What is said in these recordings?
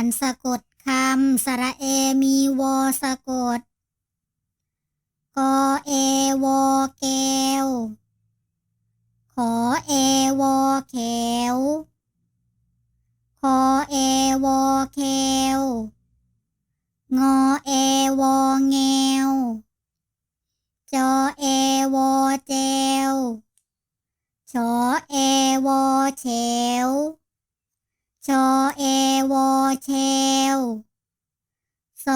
านสะกดคำสระเอมีวอสะกด กอเอวอแก้ว ขอเอวอแขวคอเอวอแควงอเอวอแงว จอเอวอแจวชอเอวอแฉว โชเอโวเชลโซ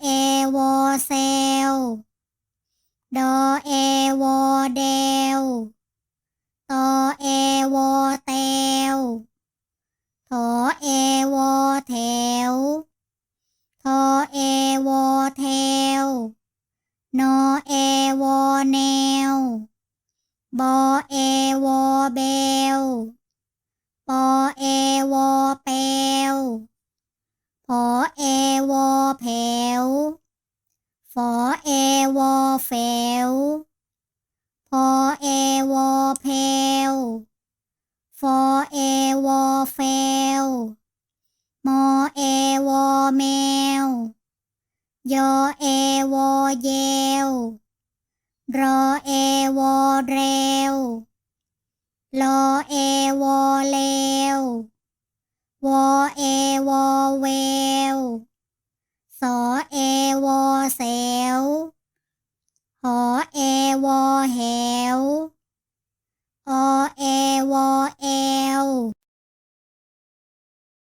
เอโวเซลโดเอโวเดลโตเอโวเตลโถเอโวเทวโทเอโวเทลโนเอโวเนลโบเอโวเบลป แปวพอเอวอแผวฟอเอวอแฝวพอเอวอแผวฟอเอวอแฟวมอเอวอแมวยอเอวอแยวรอเอวอเร็วลอเอวอเลว วอเอวอเวลสอเอวอเซลหอเอวอเหวอเอวอเอ